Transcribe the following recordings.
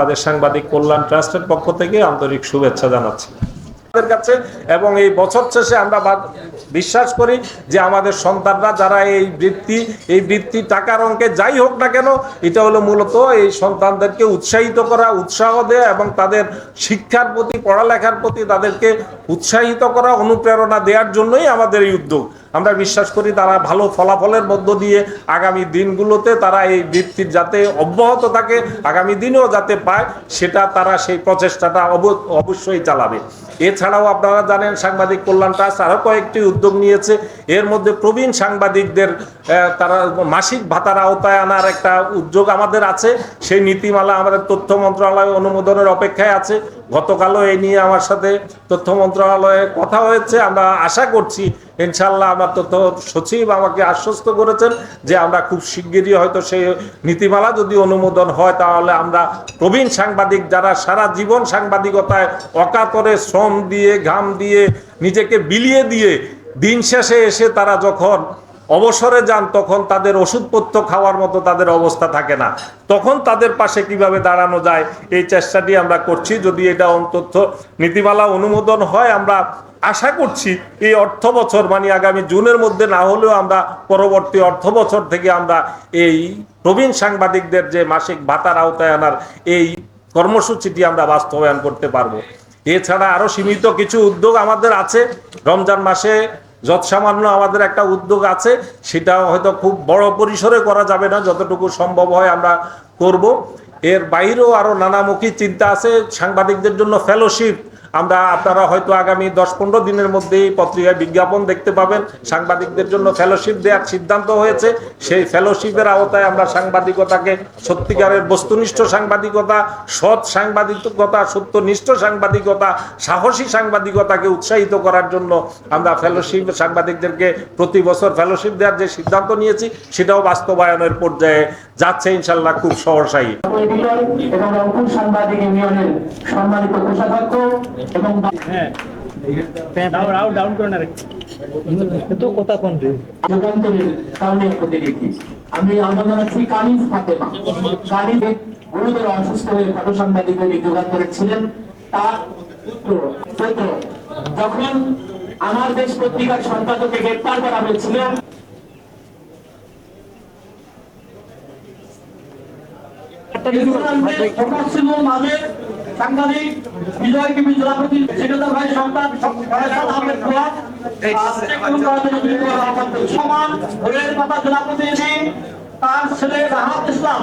আমাদের সাংবাদিক কল্যাণ ট্রাস্টের পক্ষ থেকে আন্তরিক শুভেচ্ছা জানাচ্ছি। কাছে এবং এই বছর শেষে আমরা বিশ্বাস করি যে আমাদের সন্তানরা যারা এই বৃত্তি এই বৃত্তি টাকার অঙ্কে যাই হোক না কেন, এটা হলো মূলত এই সন্তানদেরকে উৎসাহিত করা, উৎসাহ দেওয়া এবং তাদের শিক্ষার প্রতি, পড়ালেখার প্রতি তাদেরকে উৎসাহিত করা, অনুপ্রেরণা দেওয়ার জন্যই আমাদের এই উদ্যোগ। আমরা বিশ্বাস করি তারা ভালো ফলাফলের মধ্য দিয়ে আগামী দিনগুলোতে তারা এই বৃত্তির যাতে অব্যাহত থাকে, আগামী দিনেও যাতে পায়, সেটা তারা সেই প্রচেষ্টাটা অব- অবশ্যই চালাবে। এছাড়াও আপনারা জানেন সাংবাদিক কল্যাণ ট্রাস্ট আরও কয়েকটি উদ্যোগ নিয়েছে। এর মধ্যে প্রবীণ সাংবাদিকদের তারা মাসিক ভাতার আওতায় আনার একটা উদ্যোগ আমাদের আছে। সেই নীতিমালা আমাদের তথ্য মন্ত্রণালয় অনুমোদনের অপেক্ষায় আছে। গতকালও এই নিয়ে আমার সাথে তথ্য মন্ত্রণালয়ে কথা হয়েছে। আমরা আশা করছি ইনশাল্লাহ আমার তথ্য সচিব আমাকে আশ্বস্ত করেছেন যে আমরা খুব শিগগিরই হয়তো সেই নীতিমালা যদি অনুমোদন হয়, তাহলে আমরা প্রবীণ সাংবাদিক যারা সারা জীবন সাংবাদিকতায় অকাতরে শ্রম দিয়ে, ঘাম দিয়ে, নিজেকে বিলিয়ে দিয়ে দিন শেষে এসে তারা যখন অবসরে যান, তখন তাদের ওষুধপত্র খাওয়ার মতো তাদের অবস্থা থাকে না। তখন তাদের পাশে কীভাবে দাঁড়ানো যায়, এই চেষ্টাটি আমরা করছি। যদি এটা অন্তত নীতিমালা অনুমোদন হয়, আমরা আশা করছি এই অর্থ বছর মানে আগামী জুনের মধ্যে না হলেও আমরা পরবর্তী অর্থ বছর থেকে আমরা এই প্রবীণ সাংবাদিকদের যে মাসিক ভাতার আওতায় আনার এই কর্মসূচিটি আমরা বাস্তবায়ন করতে পারব। এছাড়া আরও সীমিত কিছু উদ্যোগ আমাদের আছে। রমজান মাসে যৎসামান্য আমাদের একটা উদ্যোগ আছে সেটা হয়তো খুব বড় পরিসরে করা যাবে না, যতটুকু সম্ভব হয় আমরা করব। এর বাইরেও আরও নানামুখী চিন্তা আছে, সাংবাদিকদের জন্য ফেলোশিপ আমরা আপনারা হয়তো আগামী দশ পনেরো দিনের মধ্যেই পত্রিকায় বিজ্ঞাপন দেখতে পাবেন। সাংবাদিকদের জন্য ফেলোশিপ দেওয়ার সিদ্ধান্ত হয়েছে। সেই ফেলোশিপের আওতায় আমরা সাংবাদিকতাকে সত্যিকারের বস্তুনিষ্ঠ সাংবাদিকতা, সৎ সাংবাদিকতা, সত্যনিষ্ঠ সাংবাদিকতা, সাহসী সাংবাদিকতাকে উৎসাহিত করার জন্য আমরা ফেলোশিপ সাংবাদিকদেরকে প্রতি বছর ফেলোশিপ দেওয়ার যে সিদ্ধান্ত নিয়েছি, সেটাও বাস্তবায়নের পর্যায়ে যাচ্ছে ইনশাল্লাহ খুব সহসায়ী সাংবাদিক ইউনিয়নের সম্মানিত কোষাধ্যক্ষ এবং ডাউন ডাউন করে না তো কথা কোন রে? যুগান্তরের কারণে প্রতিনিধি আমি আমরা জানাচ্ছি কানিজ ফাতেমা। কানিজ গুরুতর অসুস্থ হয়ে ফটো সাংবাদিকের যুগান্তরে ছিলেন তার পুত্র পুত্র যখন আমার দেশ পত্রিকার সম্পাদককে গ্রেপ্তার করা হয়েছিল নামের সাংবাদিক বিজয় টিভি জেলাপতি সেক্রেটার ভাই সন্তান ফয়সাল আহমেদ ফুয়াদ সমান ভোরের পাতা জেলাপতি তার ছেলে রাহাত ইসলাম।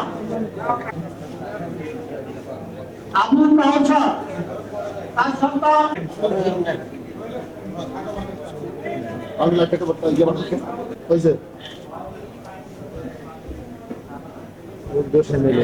আব্দুল রহমান শাহ তার সন্তান। বানাচ্ছে হয়েছে মিলে